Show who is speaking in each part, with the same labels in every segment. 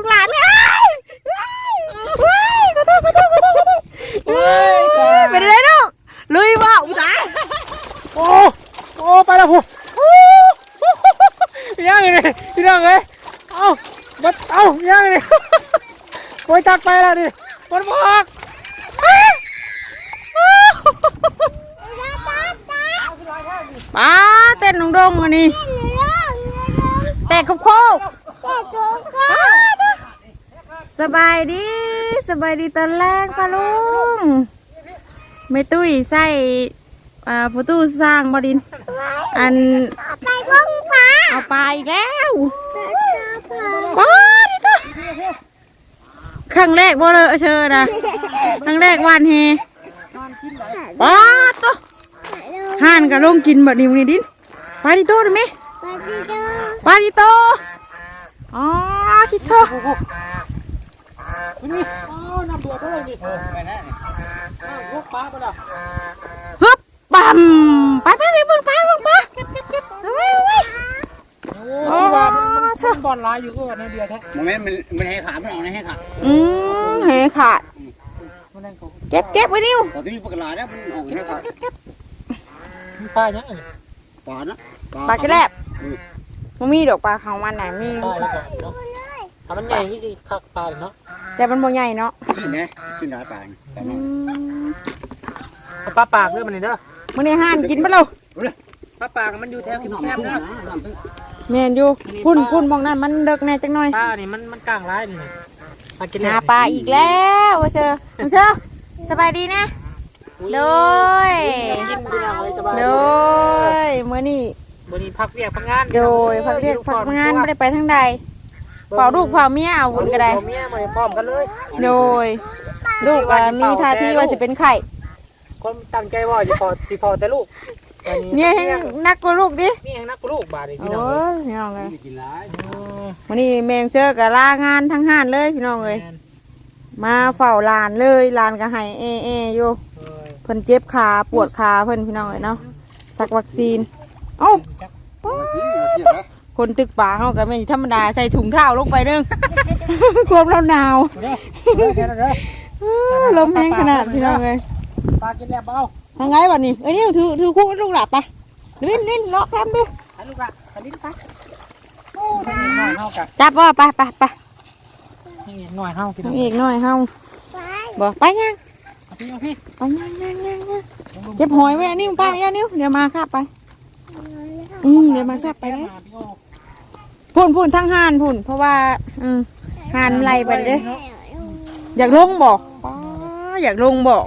Speaker 1: ลูกหลานไม่ไอ้ยเฮ้ยขอโทษขอโทษขอโทษขอโทษเฮ้ยเป็นไรลูกลุยว่ะอุ้ยตาย
Speaker 2: โอ้โอ้ไปแล้วผู้ย่างเลยพี่น้องเลยเอ้าบัดเอ้าย่างเลยโอ้ยตักไปแล้วดิมันบอก
Speaker 1: ป้าเต้นลงดงอันนี้แต่โคกโคกสบายดีสบายดีตอนแรกป้าลุงไม่ตุ้ยใส่อ่าประตูสร้างบดิน อัน
Speaker 3: ไปบ้งฟ้า
Speaker 1: เอาไปอีกแล้วป้าดิตัวครั้งแรกบ่เลยเชิญนะครั้งแรกวันเฮป้าตัวห่านกับลงกินแบบนี้มึงนี่ดินไปดิโตได้ไหม
Speaker 3: ไปดีเด้อ
Speaker 1: ไปดิโตอ๋อชิโต
Speaker 2: นี่อ๋อน้ำเดือดเลยนี่ลูกปลาไปล้ว
Speaker 1: ฮึบปั๊มไปไปไปเบิ่งไปเบิ่งไปเอาไว้เอาไว้
Speaker 2: โอ้ว่ามันมันบอลลายอยู่ก็ในเดือดแท้
Speaker 4: มันไม่มันมันให้ขามันเอาให้ขา
Speaker 1: อืมเหขาด
Speaker 2: มันนั่งเขา
Speaker 1: เก็บเก็บไว้นิว
Speaker 4: ตอนที่มีปลากระลาเนี่ยมันออกให้ขา
Speaker 2: ปลายังไง
Speaker 4: ปลานะ
Speaker 1: ปลากระแลบมันมีดอกปลาของมันน่ะมี
Speaker 2: ปลาแล้วก็เนาะถ้ามันใหญ่ที่สิคักปลาเนาะ
Speaker 1: แต่มันบ่ใหญ่เนาะ
Speaker 4: ขี้นะขี้หนาปลาแต่
Speaker 1: อื
Speaker 4: น้อง
Speaker 1: ม
Speaker 2: ปลาปากเด้อมันนี่เด้อ
Speaker 1: มื้อนี้ห่านกินบ่เล่า
Speaker 2: ปลาปากมันอยู่แถวกินแคบเด้อ
Speaker 1: แม่นอยู่พุ่นพุ่นมองนั่นมันเลิกแน่จังหน่อย
Speaker 2: ปลานี่มันมันกลางร้ายนี่ปลากิน
Speaker 1: หาปลาอีกแล้วว่าเชอว่าเชอสบายดีนะโดย
Speaker 2: กินพี่น้องเลยสบาย
Speaker 1: โดยมื้อนี้
Speaker 2: มื้อนี้พักเรียกพักงาน
Speaker 1: โดยพักเรียกพักงานไม่ได้ไปทางใด เป่าลูกเป่าเมียเอาวุ่นก็ได้
Speaker 2: เมียมาพร้อมกันเลย
Speaker 1: โดย ลูกก็มีท่าทีว่าสิเป็นไข่
Speaker 2: คนตั้งใจว่าจะพอสิพอแต่ลูก
Speaker 1: เนี่ยให้นักกว่าลูกดิ
Speaker 2: นี่ยังนักลูกบาดนี่
Speaker 1: โอ้
Speaker 2: พี่น้องเลย
Speaker 1: ยพี่น้องเลย
Speaker 4: กินร้าย
Speaker 1: วันนี้แมงเชื่อกับลางานทั้งห้านเลยพี่น้องเลยมาเฝ้าลานเลยลานก็ให้เอเออยู่เพิ่นเจ็บขาปวดขาเพิ่นพี่น้องเลยเนาะสักวัคซีนเอ้า
Speaker 4: เทียบนะ
Speaker 1: คนตึกป่าเขาก็ไม่ธรรมดาใส่ถุงเท้าลงไปเด้งความเราหนาว
Speaker 2: เด้อเด้อแค่นั้นเด้อ
Speaker 1: อ้าลมแห้งขนาดพี่น้องเลย
Speaker 2: ปลากินแล้วเบา
Speaker 1: ทางไงวันนี้เอ้ยนี่ถือถือคู่ลูกหลับปะลิ้นลิ้นเลาะแคมดิ
Speaker 2: ให้ลูกละให้ลิ้นไปโอ้ยหน่อยเฮากัน
Speaker 1: จับว่าไปไปไป
Speaker 2: นี่หน่อยเฮาพี่น้
Speaker 1: ต้
Speaker 2: อ
Speaker 1: องงอีกหน่อยเฮา
Speaker 3: ไป
Speaker 1: บอกไปยัง
Speaker 2: พี่น้องพี่
Speaker 1: ไปยังยังยังยังเก็บหอยไว้อันนี้ป้าอย่านิ้วเดี๋ยวมาครับไป อืมเดี๋ยวมาครับไปนะพุ่นพุ่นทั้งห่านพุ่น เพราะว่าอืมห่านไล่ไปเลยอยากลงบอกป้าอยากลงบอก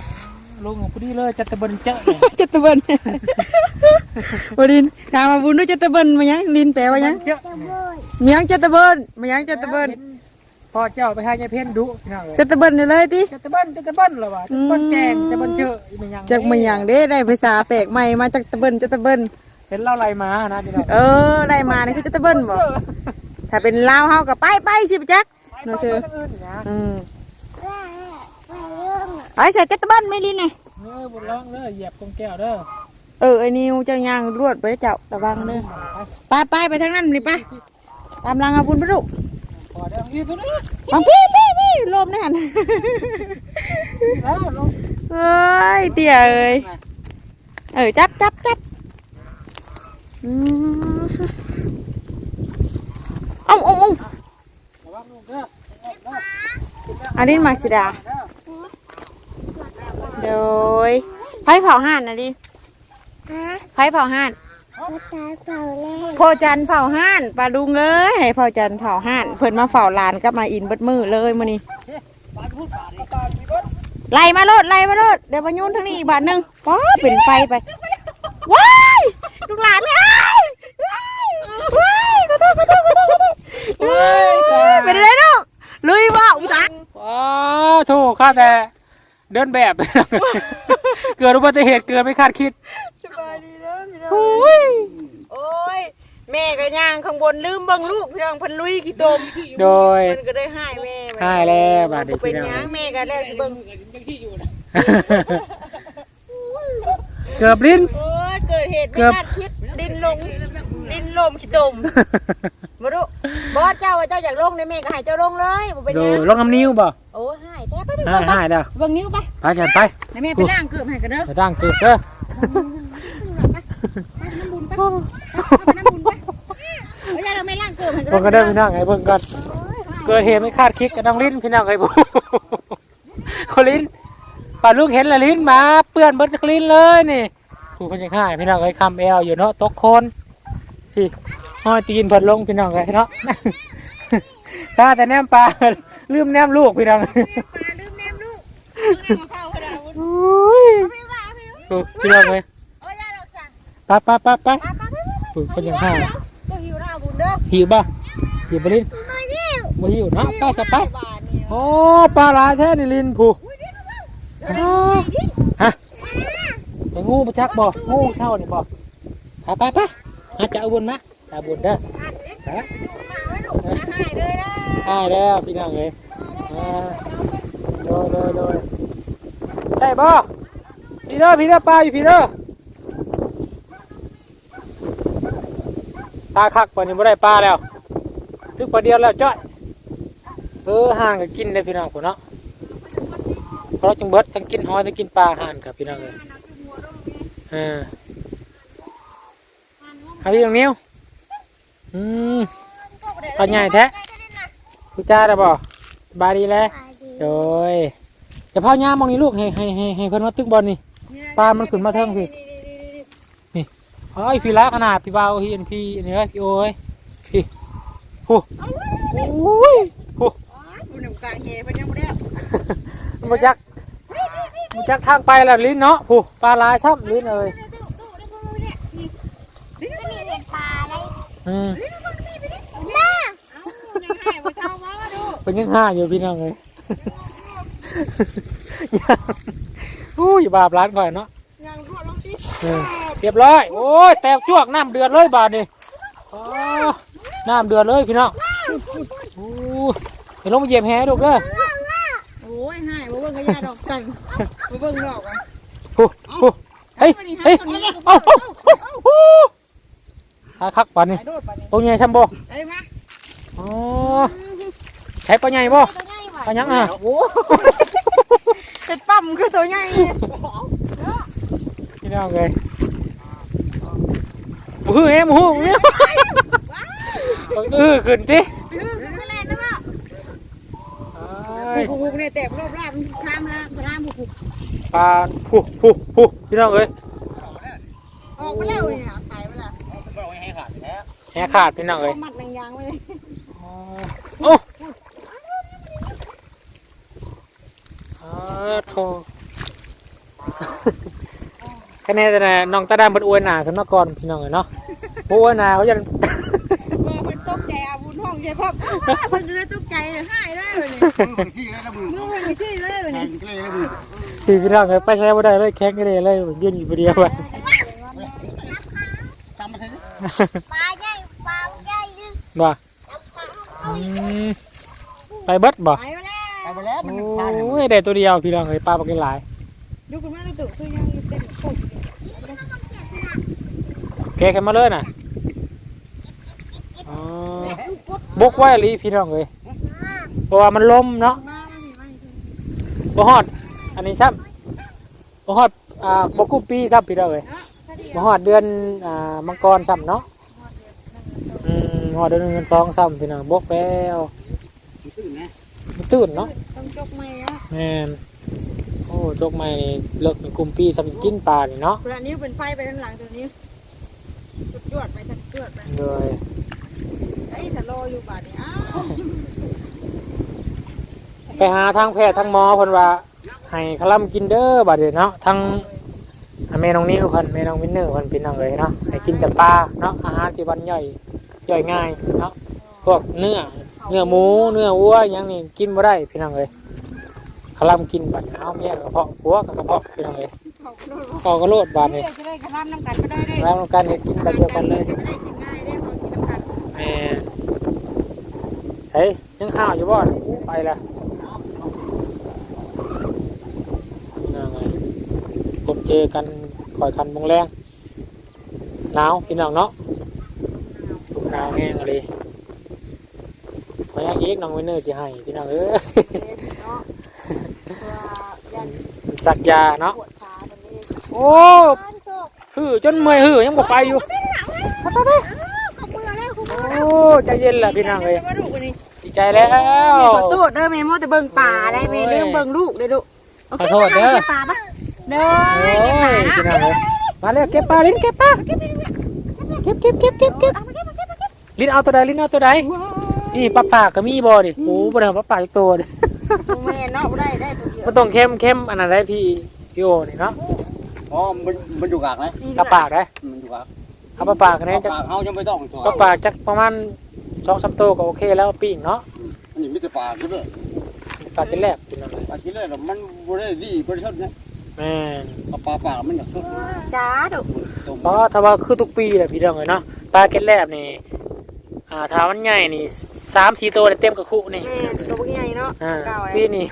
Speaker 2: ลงพอดีเลยจะตะบนเจ้า
Speaker 1: จะตะเบินบดินถามมาบุญด้วยจะตะเบินมายังดินแปลว่ายัง
Speaker 2: เจ้า
Speaker 1: มายังจะตะเบินมายังจะตะเบิน
Speaker 2: พอเจ้าไปให้ยายเพ่นดุพี่น้องเลย
Speaker 1: จะตะเบินนี่เลยติ
Speaker 2: จะตะเบิ้นจะตะเบิ้นเหรอวะจะตะเบิ้นแจงจะเบิ้นเจอมันยัง
Speaker 1: จากมาอย่างเด้ได้ภาษาแปลกใหม่มาจากตะเบินจะตะเบิน
Speaker 2: เห็นเล่าไรมานะพี่น้อง
Speaker 1: เออได้มานี่คือจะตะเบินบอกถ้าเป็นลาวเฮาก็ไปไปสิปะจักเนาะเชื่อ
Speaker 2: อื่นนะ
Speaker 1: อืม
Speaker 3: ไปเรื่อง
Speaker 1: ไอ้ใส่จะตะเบินไม่ลินน่ะ
Speaker 2: เออบุญร้องเด้อเหยียบกงแก้วเด้อ
Speaker 1: เออไอ้นิวเจ้าย่างรวดไปเจ้าระวังเด้อไปไปไปทางนั้นนี่ไปตามรางอาบุญพระลูก
Speaker 2: พอเด้อยืนตัวนี้
Speaker 1: บังพี่พี่พี่ลมแน่น
Speaker 2: แล้วลง
Speaker 1: เอ้ยเตี่ยเอ้ยเออจับจับจับอืม เอาเอาเอา
Speaker 2: ระวังลูกเด้อ
Speaker 1: อันนี้มาสิดาโดยไผเผาห่านนะดิ
Speaker 3: ฮะ
Speaker 1: ไผเผาห่าน
Speaker 3: มาตาเปล่าแน่
Speaker 1: พ่อจันเผาห่านปลาดุงเอ้ยให้พ่อจันเผาห่าน เพิ่นมาเฝ้าหลานกับมาอินเบิดมือเลยมื้อนี้ไล่มาโลดไล่มาโลดเดี๋ยวมายุ่นทางนี้อีกบาทหนึงป๊อเป็นไฟไปว้าย ลูกหลานไม่ไอ้ายว้ายว้ายขอโทษขอโทษขอโทษขอโทษเฮ้ยเป็นอะไรลูกลุยว่าอุตะ
Speaker 2: ว้าโถข้าแต่เดินแบบ เกิดอุบัติเหตุเกิดไม่คาดคิด
Speaker 1: สบายดีเด้อพี่น้องโอ้ยโอ้ยแม่ก็ย่างข้างบนลืมเบิ่งลูกพี่น้องเพิ่นลุยกี่ตม
Speaker 2: โดย
Speaker 1: เพิ่นก็ได้ให้แม่ไป
Speaker 2: ให้แล้วบาดนี้
Speaker 1: เป็น
Speaker 2: พี่น้อง
Speaker 1: หยังแม่ก็ได้สิเบิ่ง
Speaker 2: เกือบลิ้น
Speaker 1: โอ้ยเกิดเหตุ
Speaker 2: เกื
Speaker 1: ไม่
Speaker 2: อบ
Speaker 1: คาดคิดดินลงแนดินลมขี้ตุ่มมาดูบอสเจ้าว่าเจ้าอยากลงในแม่ก็ให้เจ้าลงเลยบ่เป็น
Speaker 2: โด
Speaker 1: หยัง
Speaker 2: ลงน้ำนิ้วบ่
Speaker 1: โอ้หายแต่ไปไป
Speaker 2: หายหายเด้อ
Speaker 1: เบิ่งนิ้วไป
Speaker 2: ไปฉันไป
Speaker 1: ในแม่ไปล้างเกือบให้กันเด้อ
Speaker 2: ไปตั้งเกิดเด้อ
Speaker 1: น้ำบุญไปน้ำบุญไปเอ้ยเราไม่ล้างเกือบให้กัน
Speaker 2: เบิ่งก็ได้อพี่น้องไอ้เบิ่งก่อนเกิดเหตุไม่คาดคิดกับน้องลิ้นพี่น้องไอ้บุคนลิ้น ป่าลูกเห็นละลิ้นมาเปื้อนเบิดลิ้นเลยนี่ผู้พันยังหายพี่น้องไอ้คำแอลอยู่เนาะตกโคนพี่ห้อยตีนเพิ่นลงพี่น้องไอ้เนาะตาแต่แนมปลาลืมแนมลูกพี่น้อง
Speaker 1: ปลาลืมแนมลูกลืมเข้าเขาดาวุ้น
Speaker 2: อุ้ย
Speaker 1: พี่ว่าพี่ว่า
Speaker 2: โอ้พี่น้องเลย
Speaker 1: โอ้ยยาดอกสั่ง
Speaker 2: ไปไปไปไป
Speaker 1: ปลาปลาไปไป
Speaker 2: ผู้พันยังหาย
Speaker 1: ก็หิวหน้าบุญเด้อ
Speaker 2: หิวป่ะหิวปะลิ้น
Speaker 3: มาเร็ว
Speaker 2: บ่หิวเนาะไปสไป
Speaker 1: บาทเนี่ย
Speaker 2: โอ้ปลาหลายแท้นี่ลินผู้ อ๋อฮะไปงูมาจักบ่งูเช่านี่บ่ไปไปไปหาจะเอาบุญมาจะเอาบุญเด้อไป
Speaker 1: มาไว้ลูกมาหายเลยนะ
Speaker 2: ได้แล้วพี่น้องเอ้ยอ่าโดยโดยโดยได้บ่พี่เด้อพี่เด้อปลาอยู่พี่เด้อตาคักปานนี้บ่ได้ปลาแล้วถึกปลาเดียวแล้วจ้อยเออห่างก็กินได้พี่น้องพุ่นเนาะ เพราะจังเบิดทั้งกินหอยทั้งกินปลาห่านครับพี่น้องเอ้ยอ่าเอาพี่ตรงนิ้วอืมเอาใหญ่แท้ผู้จ้าได้บ่สบายดีแล้ว
Speaker 3: ไปดี
Speaker 2: โดยจะเผาย่ามองนี่ลูกให้ให้ให้ให้เพิ่นมาตึกบอลนี่ปลามันขึ้นมาเทิงพี่เอ้ยพี่ละขนาดพี่บ่าวพี่อันพี่อันนี้เอ้ยพี่โอ้ยพี่ผู้โอ้ยผู้
Speaker 1: บุญหนุ่มกลางเฮเพิ่นยังบ่ได้
Speaker 2: มาจัก มาจักทางไปแล้วลิ้นเนาะผู้ปลาหลายช่ำลิ้นเอ้ย
Speaker 3: จะมีเห็ดปลาอะไร
Speaker 2: อืม
Speaker 3: แม่
Speaker 1: ยังให้บ่เช้ามาดู
Speaker 2: เป็นยังห้าอยู่พี่น้องเลยอู้ยบาปร้านก่อนเนาะ
Speaker 1: ยังรั่วลงติ
Speaker 2: เออเรียบร้อย โอ้ย แตกจวกน้ำเดือดเลยบาดนี่อ๋อน้ำเดือดเลยพี่น้องโอ้เดี๋ยวลงมาเหยียบแหดูเด้อ
Speaker 1: โอ้ยให้ บ่เบิ่งก็ยาดอกสั่งบ่เบิ่งดอกอะ
Speaker 2: ผู้ผู้เฮ้ยเฮ้ยเอาเอาเอาเอาหาคักปานนี่
Speaker 1: ไปโดดปานนี้
Speaker 2: ตัวใหญ่ชัมโบ
Speaker 1: เอ้ยมา
Speaker 2: อ๋อใช้ปลาใหญ่บ่
Speaker 1: ตัวใหญ่ว่ะ
Speaker 2: ปลายังอะ
Speaker 1: โอ้เป็นปั๊มคือตัวใหญ่
Speaker 2: พี่น้องเลยหมูฮือเอ้หมูฮือหมูเนี่ยเออขึ้นดิ
Speaker 1: คือคือแล่นนะว่า
Speaker 2: เอ้ย
Speaker 1: ผูกๆเนี่ยแตกรอบๆมันข้ามละข้ามผูก
Speaker 2: ปลาผู้ผู้ผู้พี่น้องเอ้ย
Speaker 1: ออกมาแล้วเนี่ยขายไปแล้ว
Speaker 4: บอกให้ขาดแล้ว
Speaker 2: แหขาดพี่น้องเอ้ย
Speaker 1: มัดยางไว้เลย
Speaker 2: โอ้อาโทแค่นี้แต่นะน้องตาดำเปิดอวยหนาขึ้นมาก่อนพี่น้องเอ้ยเนาะอวยหนาเขาจะ
Speaker 1: เมื่อเพิ่นตกใจ อาบุญห้องใจพ่อเพิ่นเลยตกใจเลยหายเลยวันนี้
Speaker 4: มึงขี้เลยนะมึง
Speaker 1: มือมันไม่ใช่เลยวัน
Speaker 4: แท
Speaker 1: นี้
Speaker 4: งเลยนะมึง
Speaker 2: พี่พี่น้องเอ้ยไปใช้บ่ได้เลยแข็งกันเลยเลยยืนอยู่คนเดียวไป
Speaker 4: จำมาใช่ไหม
Speaker 3: ปลาใหญ่ปลาใหญ่ยืน
Speaker 2: บ่อืมไปเบิดบ่
Speaker 1: ไปมาแล้ว
Speaker 4: ไปไปแล้วมัน
Speaker 2: โอ
Speaker 4: ผ่าน้
Speaker 2: ยได้ตัวเดียวพี่น้องเอ้ยปลาปลากินหลาย
Speaker 1: ดูคุณแม่ในตู้คือยังเต้นโคตร
Speaker 2: แกะกันมาเลยน่ะอ๋อ บกไว้ลีพี่น้องเอ้ยเพราะว่ามันลมเนาะ
Speaker 1: มาไม่มีไม่
Speaker 2: บ่ฮอด อันนี้ซ้ำบ่ฮอดอ่าบ่กุมปีซ้ำพี่น้องเอ้ย
Speaker 1: เนาะพอดี
Speaker 2: บ่ฮอดเดือนอ่ามังกรซ้ำเนาะอืมฮอดเดือนหนึ่งเดือนสองซ้ำพี่น้องบกแล้วำ
Speaker 4: ตื่นไง
Speaker 2: มันตื่นเนาะ
Speaker 1: ต้องจกไม่นะ
Speaker 2: แม่นโอ้จกใหม่นี่เลิกเป็นกุมปีซ้ำสิกินปลานี่เนาะ
Speaker 1: เวลานิ้วเป็นไฟไปทางหลังตัวนี้จวดไปทักจวดไป
Speaker 2: เลย
Speaker 1: ไอ้ถ้ารออยู่บาดนี้อ้าว
Speaker 2: ไปหาทางแพทย์ทางหมอเพิ่นว่าให้คลำกินเด้อบัดนี้เนาะทางอ่าแม่น้องนิ้วเพิ่นแม่น้องวินเนอร์เพิ่นเป็นน้องเลยเนาะให้กินแต่ปลาเนาะอาหารที่วันย่อยย่อยง่ายเนาะพวกเนื้อเนื้อหมูเนื้อวัวหยังนี่กินบ่ได้พี่น้องเลยคลำกินบัดนี้เอาเมียกระเพาะหัวกับกระเพาะพี่น้องเลย
Speaker 1: เขาก็โดน
Speaker 2: พอก็โลดบาด
Speaker 1: นี่
Speaker 2: นี้
Speaker 1: จะได้กระทำน้ำกันก็ได้ได้
Speaker 2: แล้วกันเนี่ยกินแบบเดียวกันเลย
Speaker 1: จะได้กินง่ายได้พอกินน้ำกัน
Speaker 2: แหม่เฮ้ยยังห้าวอยู่บ่เนี่ยไปละพี่น้องเลยพบเจอกันคอยคันมงแรงหนาวพี่น้องเนาะาวแห้งอะไรขออยากอีกน้องวินเนอร์สิให้พี่น้องเอ้ย
Speaker 1: เนาะตัวยัน
Speaker 2: สักยาเนาะ
Speaker 1: ปวดขาตรงนี้
Speaker 2: โอ้หือจนเมื่อยหือยังบ่ไปอยู่
Speaker 3: กับมือแล้วคุณ
Speaker 2: โอ้ ใจเย็นล่ะพี่น้องเอ้ย
Speaker 1: มาดูกันนี่
Speaker 2: ดีใจแล้ว
Speaker 1: ขอโทษเด้อแม่มอแต่เบิ่งป่าได้แม่เรื่องเบิ่งลูกเด้อลูก
Speaker 2: ขอโทษเด้อ
Speaker 1: ป่าปะเด้อ
Speaker 2: โอ้ย
Speaker 1: เก็บป่า
Speaker 2: พี่น้องเอ้ยมาแล้วเก็บปลาลิ้นเก็บปลาเก็บเก็บเก็บเก็บเก็บเก็บลิ้นเอาตัวใดลิ้นเอาตัวใดนี่ปลาปากก็มีบ่ดิโอ้บ่ได้เอาปลาปากอีกตัวดิ
Speaker 1: แม่เนาะบ่ได้ได้ตัวเดียว
Speaker 2: มันต้องเข้มเข้มอันนั้นได้พี่พี่โอนี่เนาะ
Speaker 4: อ๋อมันมันอยู่กลางไหม
Speaker 2: ปลาปากได้
Speaker 4: มันอยู่กลาง
Speaker 2: เอาปลาปากนี่จะ
Speaker 4: กลางเขายังไม่ต้องตัว
Speaker 2: ปลาปากจักประมาณ สองสามตัวก็โอเคแล้วปิ้งเนาะ
Speaker 4: อันนี้มีแต่ปลาด้วย
Speaker 2: ปลาจะแลบพี่น้องเอ้ย
Speaker 4: ปลากินเลยมันบริดีบริสุทธิ์นะ
Speaker 2: แม่น
Speaker 4: ปลาปลามันหนักสุด
Speaker 1: จ้าดุ
Speaker 4: ตรง
Speaker 2: เพราะถ้าว่าคือทุกปีแหละพี่น้องเอ้ยเนาะปลาเก็ดแลบนี่อ่าถ้ามันใหญ่นี่สามสี่ตัวเนี่ยเต็มกระคุนี่
Speaker 1: แม่ตัวใหญ่เนาะ
Speaker 2: อ่า
Speaker 1: เก่า
Speaker 2: ปี
Speaker 1: ไอ้
Speaker 2: นี้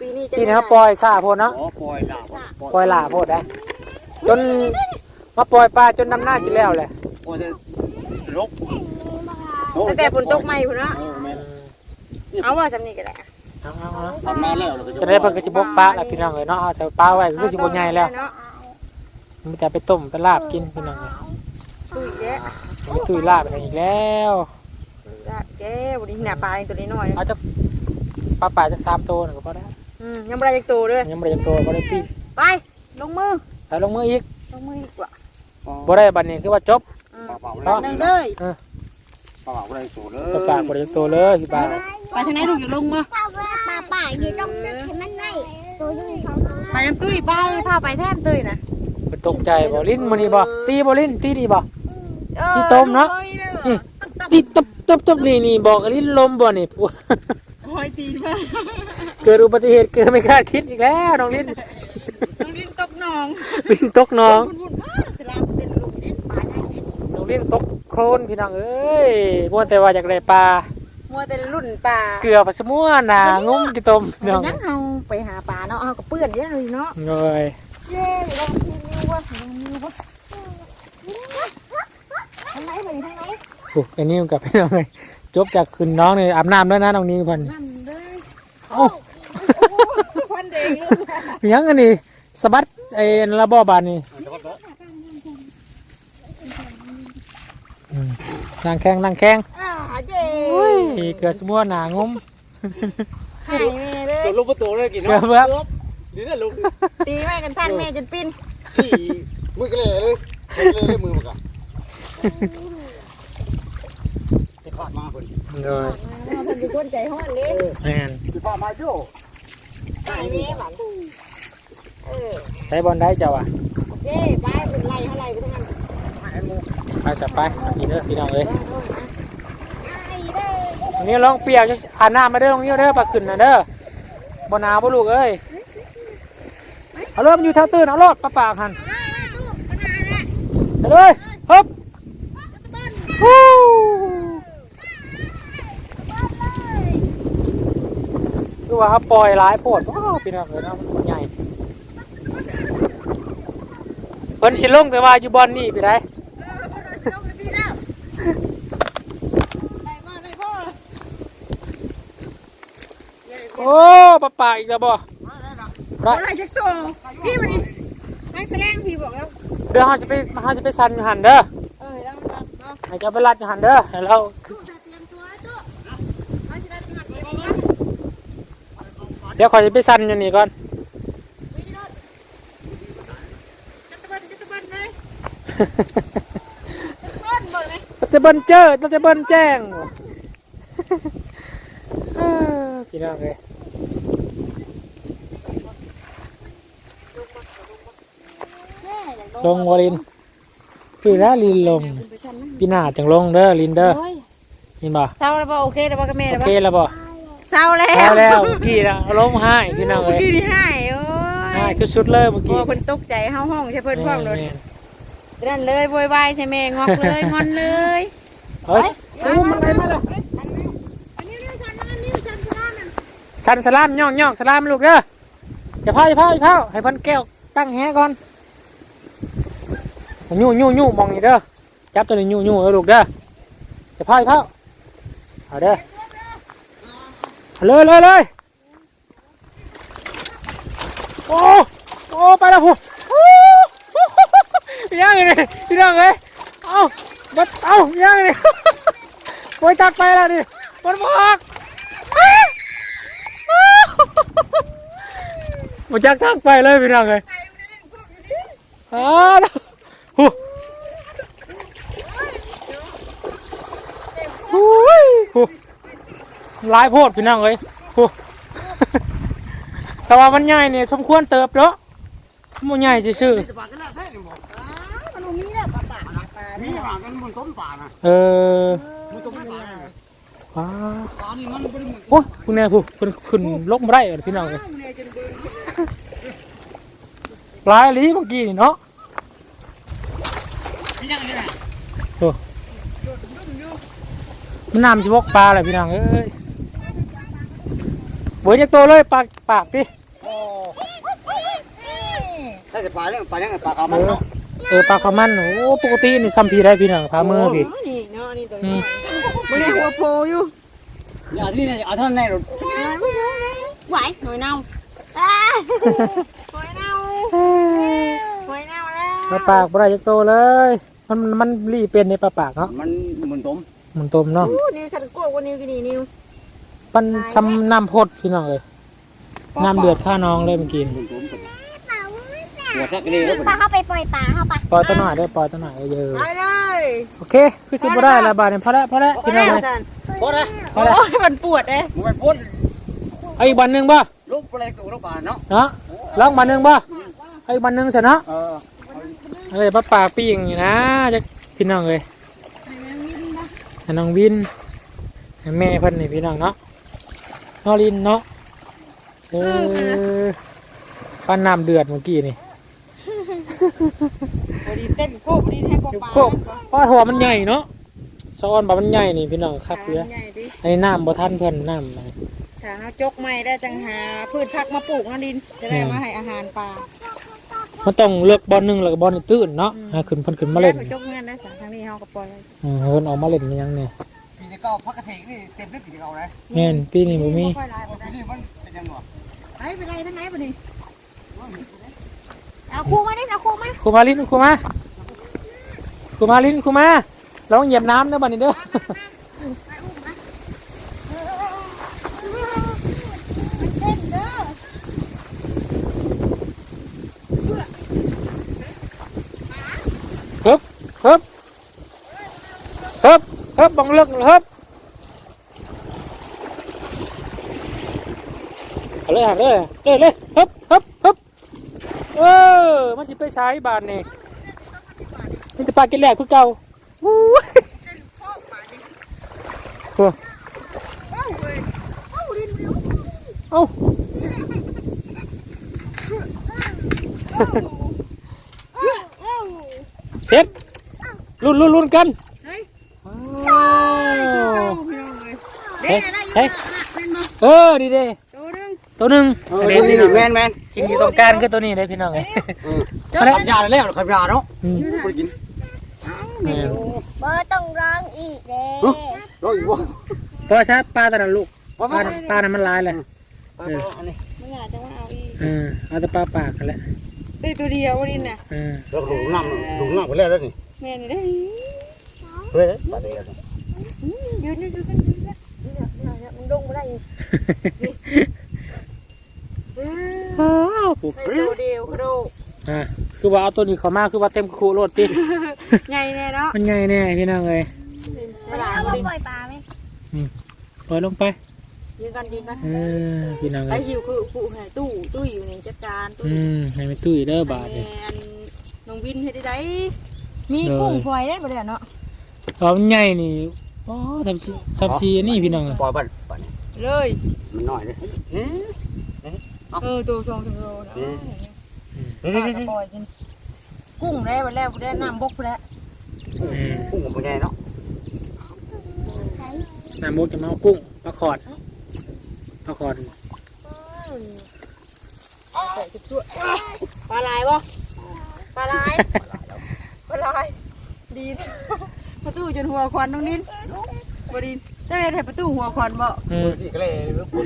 Speaker 1: ปีนี้จะ
Speaker 2: ปีนี้เขาปล่อยซาโพดเนาะ
Speaker 4: อ๋อปล่อยหลา
Speaker 2: ปล่อยหลาโพดได้จนมาปล่อยปลาจนนำหน้าสิแล้วแหละ
Speaker 4: ปล่อยแต่รก
Speaker 1: ตั้งแต่ฝนตกใหม่พุ่นเนาะ
Speaker 4: เออแม่
Speaker 1: เอาว่าสำนีก็ได้
Speaker 2: เอาเอาเอา
Speaker 4: ทำมาแล้ว
Speaker 2: จะได้เพิ่นก็สิบกปลาแล้วพี่น้องเอ้ยเนาะเอาใส่ปลาไว้ก็คือสิบ่ใหญ่แล้ว
Speaker 1: เนาะ
Speaker 2: มีแต่ไปต้มไปลาบกินพี่น้องเอ้ย
Speaker 1: ตุ้ยแย่
Speaker 2: มีตุ้ยลาบไปอีกแล้ว
Speaker 1: แย่วันนี้หน้าปลาตัวนี้หน่อย
Speaker 2: เอาจักปลาป่าจักสามตัวน่ะก็พอได้
Speaker 1: อืมยังไม่ได้จักตัวเลย
Speaker 2: ยังบ่ได้จักตัวบ่ได้ปี
Speaker 1: ไปลงมือ
Speaker 2: ถ้าลงมืออีก
Speaker 1: ลงมือดีกว่า
Speaker 2: บ่ได้บัดนี้คือว่าจบ
Speaker 1: อืม
Speaker 4: ปลาเปล่า
Speaker 1: หนึ่งเลย
Speaker 4: ปลาเปล่าอะไรสูงเล
Speaker 2: ปลายปากบ่ได้จักตัวเลยพี่บ่าว
Speaker 1: ไปทางไหนลูกอย่าลงมือ
Speaker 3: ป่าป่าอยู่ตรงตึกเห็นมันไหมตัวที่เขา
Speaker 1: ไปน้ำตุ้ยไปพาไปแท่นตุ้ยนะ
Speaker 2: ไปตกใจบ่ลิ้นมื้อนี้บ่ตีบ่ลิ้นตีนี่บ่ที่ต้มเนาะนี่ตีตบตบตบนี่นี่บอกลิ้นลมบ่นี่พวก
Speaker 1: หอยตีนมา
Speaker 2: เกิดอุบัติเหตุเกิดไม่คาดคิดอีกแล้วน้องลิ้น
Speaker 1: น้องดินตกหนอง
Speaker 2: ลิ้นตกหน้อง
Speaker 1: ดินน้
Speaker 2: องลิ้นตกโคลนพี่น้องเอ้ยบ่แต่ว่าอยากได้ปลา
Speaker 1: มัวแต่รุ่นปลา
Speaker 2: เกลือปลาสมัวหนางุ้มกี่ต้ม
Speaker 1: เป็
Speaker 2: น้อง
Speaker 1: นยังเฮาไปหาปลาเนาะเอากับเปื้อนเยอะเลยเนาะ
Speaker 2: เงย
Speaker 1: เย้ลองทีนิ้วว่าทีนิ้วว่าทางไหนไปทางไหน
Speaker 2: โอ้อันนี้มันกับพี่น้องเลยจบจากคืนน้องเนี่ยอาบน้ำด้วยนะน้องนี้เพัน
Speaker 1: นั่นเลย
Speaker 2: โอ้
Speaker 1: ควันเด้งลูก
Speaker 2: มีหยังอันนี้สะบัดไอ้ระบอบานนี่อืม นั่งแข้งนั่งแข้ง
Speaker 1: อ่าเย้
Speaker 2: อุ้ยเกลือสมัวหนางุ้ม
Speaker 1: หายแม่เลย
Speaker 4: ตัวลูกประตูเลยกิน
Speaker 2: เกลือเบื่อ
Speaker 4: ดีนะลูก
Speaker 1: ตีแม่กันสั้นแม่จนปิ้น
Speaker 4: สี่มือกระเลยเลยเลยเลยมือมันก่อนขาดมาคน
Speaker 2: เงย
Speaker 1: เพิ่นเป็นคนใจฮ้อนเลย
Speaker 2: แม่น
Speaker 4: สิฟ้ามาโย่
Speaker 1: หายแม่หวานเออ
Speaker 2: ใช้บอลได้เจ้าอะ
Speaker 1: เย้ไปเป็นไรเท่าไรไปทั้งนั้น
Speaker 2: ไปจับไปพี่เด้อพี่น้องเอ้ยนนี้ลองเปียกจะอาบน้ำมาเด้อลองนี้เด้อปลาขึ้นนะเด้อบ่หนาวบ่ลูกเอ้ยเอาเริ่มอยู่แถวตื่นเอารถปลาปากหันเลยฮึบฮู้คือว่าเขาปล่อยหลายโพดว้าวพี่น้องเลยนะมันใหญ่เพิ่นสิลงแต่ว่าอยู่บอลนี่พี่ได้ อ้ปลาปากอีกแล้วบ่ไร
Speaker 1: อะไรจักโตพี่มาดินักแสดงพี่บอกแล้ว
Speaker 2: เดี๋ยวเขาจะไปเขาจะไปซันอยู่หันเด้อ
Speaker 1: เออแล้วเนาะ
Speaker 2: ให้เจะไปรัดอยู่หันเด้อให้เรา
Speaker 3: เตรียมตัวแล้วตุ๊
Speaker 2: เดี๋ยวขอยจะไปซันอยู่นี่ก่อน
Speaker 1: จะตะเบิ้ลจะตะเบิ้ลเลยเบิ้ลบ่ไหม
Speaker 2: เราจะเบิ้ลเจอเราจะเบิ้ลแจ้งเอ้อพี่น้องเลย ลงวอลินคือแล้วลินลงพี่หน้าจังลงเด้อลินเด้อ
Speaker 1: โอ้ย
Speaker 2: ยินบ่
Speaker 1: เศร้าแล้วบ่โอเคแล้วบ่กับแม่
Speaker 2: โอ
Speaker 1: แล้วบ่
Speaker 2: เคแล้วบ่
Speaker 1: เศร้าแล้ว
Speaker 2: เอาแล้วเมื่อกี้นะเอาล้มให้พี่น้อง
Speaker 1: เมื่
Speaker 2: เล
Speaker 1: อยกี้นี่ให้โอ้
Speaker 2: ให้
Speaker 1: ย
Speaker 2: สุดๆเลยเมื่อ
Speaker 1: โอ้
Speaker 2: กี้
Speaker 1: เพิ่นตกใจเฮาห้องใช่เพิ่นพร้อมรถ
Speaker 2: แม่น
Speaker 1: นั่นเลยโวยวายใช่แม่งอกเลยงอนเลย
Speaker 2: ๆเฮ้ยเอามันไปมาเลย
Speaker 3: อันนี้ด้วยกันนะอันนี้ฉันจะได้มัน
Speaker 2: สันสลามย่องย่องสลามลูกเด้ออย่าพาอย่าพาอย่าพาให้เพันแก้วตั้งแฮก่อน ยู่ยู่ยู่มองนี่เด้อจับตัวนี้ยู่ยู่เออลูกเด้อจะพายเผาเอาเด้อเลยเลยเลยโอ้โอ้ไปแล้วผู้ยังไงเนี่ยพี่น้องเอ้ยเอาบัดเอายังไงเนี่ยโอยตักไปแล้วดิมันบอกมันจักตักไปเลยพี่น้องเอ้ยอ้าว หูหูยหูหลายโพดพี่น้องเอ้ยหูแต่ว่ามันใหญ่เนี่ยสมควรเติบเนาะมันใหญ่ซื่อ
Speaker 4: มีอก
Speaker 3: มันมีแล้วปะปะ
Speaker 4: มีปากันมันต้มป่านะ
Speaker 2: เออ
Speaker 4: มันต้มป่า
Speaker 2: ว้า
Speaker 4: ป่านี่มันเหมือน
Speaker 2: โอ้ยคุณแน่ผู้คุณขึ้นลกมาได้เหรอพี่น้องเลยปลายลีเมื่อกี้นี่เนาะ
Speaker 4: มียังนี่นะ
Speaker 2: มันน้ำชิบกปลาเลยพี่น้องเอ้ยเบิร์จะโตเลยปากปากดิ
Speaker 4: โอ้ถ้าจะปลาเนี่ยปลาเนี่ยปลากามันเนาะ
Speaker 2: เออปลาขาวมันโอ้ปกตินี่ซัมพีได้พี่น้องพามือพี่
Speaker 1: นี่เนาะนี่ตัว
Speaker 2: อื
Speaker 1: นี้
Speaker 2: ม
Speaker 1: มันนี่หัวโพอยู่
Speaker 4: อย่าที่นี่เอาเท่านั้นแน่รถ
Speaker 1: ไหวหน่อยเน่าหน่อยเน่าหน่อยเน่าแล้ว
Speaker 2: ปลาปากปลาจะโตเลย มันมันรีเป็นในปลาปากเนาะ
Speaker 4: มันเหมือนต้ม
Speaker 2: มันต้มเนาะ
Speaker 1: อู้นี่สันกวกว่านิ้วกี่นี่นิ้ว
Speaker 2: มันชำน้ำพดพี่น้องเลยน้ำเดือดข้าน้องเลยเมื่อกี้
Speaker 4: เหมือนต้มกันหัวสักเลยแล้ว
Speaker 3: ปลาเข้าไปปล่อยปลาเข้าไป
Speaker 2: ปล่อยตัวหน่อยเด้อปล่อยตัวหน่อยเยอะ
Speaker 1: ไปเลย
Speaker 2: โอเคคือสิบได้ละบาทเนี่ยพอแล้วพอแล้วพี่น้องเลย
Speaker 1: สัน
Speaker 4: พอละ
Speaker 2: พอแล้ว
Speaker 1: โอ้ยมันปวดเลย
Speaker 4: มันพ่น
Speaker 2: เอาอีกบันหนึ่งป่ะ
Speaker 4: ลูกปลาตัวลูกปลาเนาะ
Speaker 2: เนาะลองบันหนึ่งป่ะเอาอีกบันหนึ่งเสร็จเนาะ
Speaker 4: เออ
Speaker 2: เอ้ยป้าปากปีอย่างนี้นะจะพี่น้องเลยให้น้องวินให้แม่เพิ่นนี่พี่น้องเนาะนอรินเนาะเออปั้นน้ำเดือดเมื่อกี้นี่
Speaker 1: พอดีเต้นโคกพอดีแทงกว่าปลา
Speaker 2: โคกเพราะหัวมันใหญ่เนาะซ้อนแบบมันใหญ่นี่พี่น้องครับเรือ
Speaker 1: ใหญ่ดิ
Speaker 2: อันนี้น้ำบ่ทันเพิ่นน้ำนะ
Speaker 1: ถ้าเขาจกไม่ได้จังหาพืชผักมาปลูกนะดินจะได้มาให้อาหารปลา
Speaker 2: มันต้องเลือกบอลหนึ่งแล้วก็บอลนี่ตื้นเนาะให้ขึ้นเพิ่นขึ้นมาเล่น
Speaker 1: ได้ไปจกเงินได้สังทางนี้เขาก็ปล่อย
Speaker 2: เออให้เพิ่นออกมาเล่นอิหยังเนี่ย
Speaker 4: ปีนี้ก็พักเกษตรนี่เต็มได้ปีนี้เอาเลย
Speaker 2: แม่นปีนี้บ่มี
Speaker 1: ค่อยลายไป
Speaker 4: ปีนี้มันเป็นยังไง
Speaker 1: ไปไปไรทั้งไหนปะนี่เอาคู่มาดิเอาคู่มา
Speaker 2: ครูมาลินครูมาครูมาลินครูมาลองเหยียบน้ำเด้อบัดนี้เด้อ
Speaker 3: มันเต้นเด้อ
Speaker 2: ฮึบฮึบ ฮบฮึบบังเลิกฮึบเอาเลยหันเลยเลยเลยฮึบฮึบฮึบเออมันสิไปใช้บาทนี่นี่จะปลากินแหลกคือเก่าวู้ยโอ้เอ้าเสร็จลุ้นลุ้นลุ้นกัน
Speaker 1: เฮ้ย
Speaker 2: อ้าว
Speaker 1: พี่น้องเลย
Speaker 2: เฮ้
Speaker 1: เด้
Speaker 2: ย
Speaker 1: ได้
Speaker 2: เฮ้ย
Speaker 1: เป็นมา
Speaker 2: เออดีเด้
Speaker 1: ตัวนึง
Speaker 2: ตัวหนึ่ง
Speaker 4: เออนี่นี่แมนแมน
Speaker 2: สิ่งที่ต้องการคือตัวนี้เลยพี่น้องเอ้ย
Speaker 4: ขับยาแล้วขับยาเนาะ
Speaker 2: อืม
Speaker 4: ไปกิน
Speaker 2: แม่น
Speaker 3: บ่ต้องร้องอีกเด้
Speaker 4: รออยู่บ่
Speaker 2: เพราะชาปลาตอนนั้นลูก
Speaker 4: ว่า
Speaker 2: ปลาปลานั้นมันลายเลย
Speaker 4: อันนี้
Speaker 1: มึงอาจจะว่าเอาอีก
Speaker 2: เออเอาแต่ปลาปากกันแหละ
Speaker 1: ตีตัวเดียวดินน่ะ
Speaker 2: เออ
Speaker 4: เราหลงน้ำหลงน้ำไปแล้วนี่
Speaker 1: แม่นี่ได้
Speaker 4: เฮ้ยปลาเดียว
Speaker 1: ยืนยืนยืนยื นยืนเนี่ยมึงลงมาได้อีก
Speaker 2: อ้าวปุ๊บ
Speaker 1: ให้ตัวเดียวกระโดด
Speaker 2: อ่าคือว่าเอาตัวนี้เข้ามาคือว่าเต็มคูโรดติ
Speaker 1: ใหญ่แน่เนาะ
Speaker 2: มันไงแน่พี่น้องเอ้ย
Speaker 3: เวลาเราปล่อยปลาไหม
Speaker 2: ปล่อยลงไป
Speaker 1: ยืนกันยืนกัน
Speaker 2: เออพี่น้อง
Speaker 1: ไอ
Speaker 2: เอ้ย
Speaker 1: หิวคือผู้ให้ตู้ตู้อยู่ในจัดการตู้
Speaker 2: อืมให้ไม่ตุ้ยเด้อบาท
Speaker 1: แม
Speaker 2: นี่
Speaker 1: นน้องวินเฮ็ดได้ไดมีกุ้งฝอยได้บ่ได้เนาะ
Speaker 2: ตอนมันใหญ่นี่ โอ้ทำซีทำซีอันนี่พี่น้องเอ้ย
Speaker 4: ปล่อยบ้านปล่อย
Speaker 1: เลย
Speaker 4: มันน้อยเลย
Speaker 1: เออตัวสองตัวนะ
Speaker 4: เฮ้ย
Speaker 1: ปลากระปล่อยกินกุ้งได้บ่แล้วบ่ได้น้ำบกบ่แล้ว
Speaker 2: เออ
Speaker 4: กุ้งกับปัญญาเนาะ
Speaker 2: น้ำมุกจะมาเอากุ้งปลาขอดปลาขอด
Speaker 1: ใส่จุ๊ปลาลายบ่ปลาลายปลาลายดีนะ ประตูจนหัวควันน้องดินบดินเจ้าเฮ็ดให้ประตูหัวควันบ่
Speaker 2: อืม
Speaker 4: ที่กระเลยหรือคน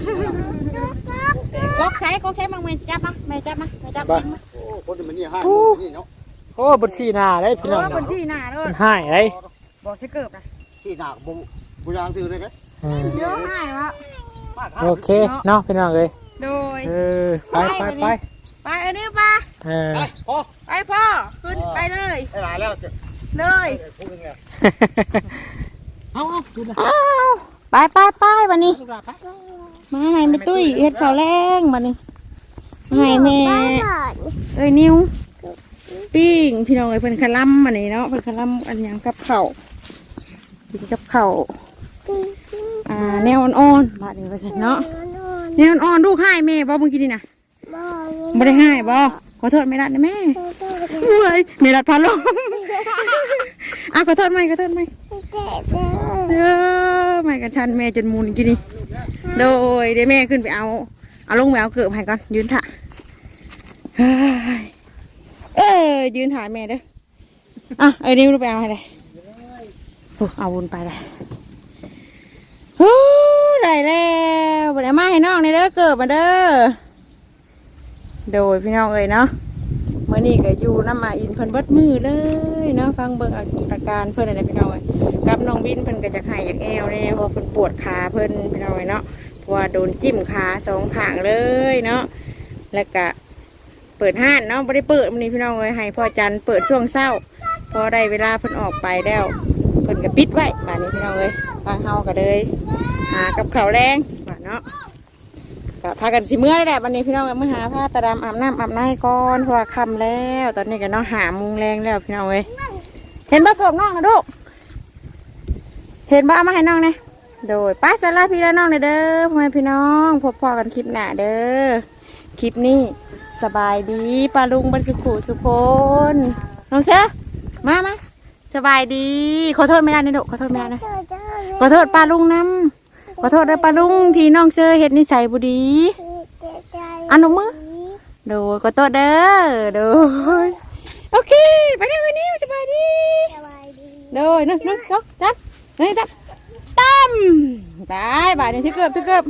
Speaker 1: กกใช้กกใช้บางเมย์จับมาแม่จับมาแม่จับ
Speaker 2: บ่
Speaker 1: มา
Speaker 4: โอ้คนที่มันนี่ห้างนี่เนาะ
Speaker 2: โอ้บนสีหน้าได้พี่น้อง
Speaker 1: โอ้
Speaker 2: เนาะ
Speaker 1: บนที่หน้าเด้อ
Speaker 2: มันหายได้
Speaker 1: บอกใช้เกิบนะ
Speaker 4: ที่หนักบุบุยางตื่นเลยกัน
Speaker 2: อืม
Speaker 1: เยอะให้วะ
Speaker 2: โอเคเนาะพี่น้องเลย
Speaker 1: โดย
Speaker 2: เออไปไปไป
Speaker 1: ไปอันนี้ปะ
Speaker 2: เออ
Speaker 4: ไปพอ
Speaker 1: ไปพ่อขึ้นไปเลย
Speaker 4: ไอ้หลายแล้วจะ
Speaker 1: เลย
Speaker 4: พูดนึงแล้ว
Speaker 2: เอาเอาดูนะ
Speaker 1: อ้าวไปไปไปวันนี้
Speaker 2: ดูนะไป
Speaker 1: มาให้แม่ตุ้ยเฮ็ดข้าวแรงบัดนี้มาให้แม่
Speaker 3: บ้านก่อน
Speaker 1: เอ้ยนิ้วปิ้งพี่น้องเอ้ยเพิ่นคลัมอันนี้เนาะเพิ่นคลัมอันหยังกับข้าวกินกับข้าวอ่าแนวอ่อนๆบาดนี้ว่าซั่นเนาะแนวอ่อนๆลูกให้แม่บ่เมื่อกี้นี่น่ะ
Speaker 3: บ้าน
Speaker 1: บ่ได้ให้บ่ขอโทษไม่ได้นะแม่ เอ้ยแม่รัดพันลมอะขอโทษไหมขอโทษไหม
Speaker 3: เด้
Speaker 1: อแม่กับฉันแม่จนมุนกี่นี่โดยเดี๋ยวแม่ขึ้นไปเอา เอาลงไปเอาเกือบให้ก่อนยืนถ่าเฮ้ยเอ้ยยืนถ่ายแม่เด้ออะเอ้นิ้วลูกไปเอาให้เลยโอ้เอาวนไปเลยโอ้ได้แล้วบัดนี้มาให้น้องในเด้อเกิดมาเด้อโดยพี่น้องเอ้ยเนาะ มื่อนี้ก็อยู่น้ำมาอินเพิ่นเบิดมือเลยเนาะฟังเบิ่งอาการเพิ่นอะไรพี่น้องเอ้ยกับน้องวินเพิ่นก็จะหายอยากแอวเนี่ยเพราะเพิ่นปวดขาเพิ่นพี่น้อยเนาะเพราะว่าโดนจิ้มขาสองข้างเลยเนาะแล้วก็เปิดห้านเนาะไม่ได้เปิดมันนี้พี่น้องเลยให้พ่อจันเปิดช่วงเศร้า พอได้เวลาเพิ่นออกไปแล้วเพิ่นก็ปิดไว้บ้านนี้พี่น้องเลยทางเฮาก็เลยหากับเขาแรงบ้านเนาะ ก็พากันสิเมื่อได้แหละวันนี้พี่น้องเอ้ยมื่อหาผ้าตะดำอาบน้ำอาบน้ำก่อนเพราะว่าค่ำแล้ว ตอนนี้ก็เนาะหาโมุงแรงแล้วพี่น้องเลยเห็นบ้าเกิบน้องนะลูกเห็นบ่เอามาให้น้องเนี่ยโดยป้าสาราพี่และน้องเด้อพ่อแม่พี่น้องพบพอกันคลิปหน้าเด้อคลิปนี้สบายดีปลาลุงบรรสุขุสุคนน้องเสือมามาสบายดี ขอโทษไม่ได้นะลูกขอโทษไม่ได้นะ
Speaker 3: เจอเจอ
Speaker 1: ขอโทษปลาลุงน้ำ ขอโทษนะป้าลุงที่น้องเสือเฮ็ดนิสัยบุดีอันนมือโดยขอโทษเด้อโดยโอเคไปเด้อวันนี้สบายดี
Speaker 3: สดี
Speaker 1: โดยนึกนึกจับจับนี่จับตั้มไปบ่ายนี่ที่เกือบที่เกือบ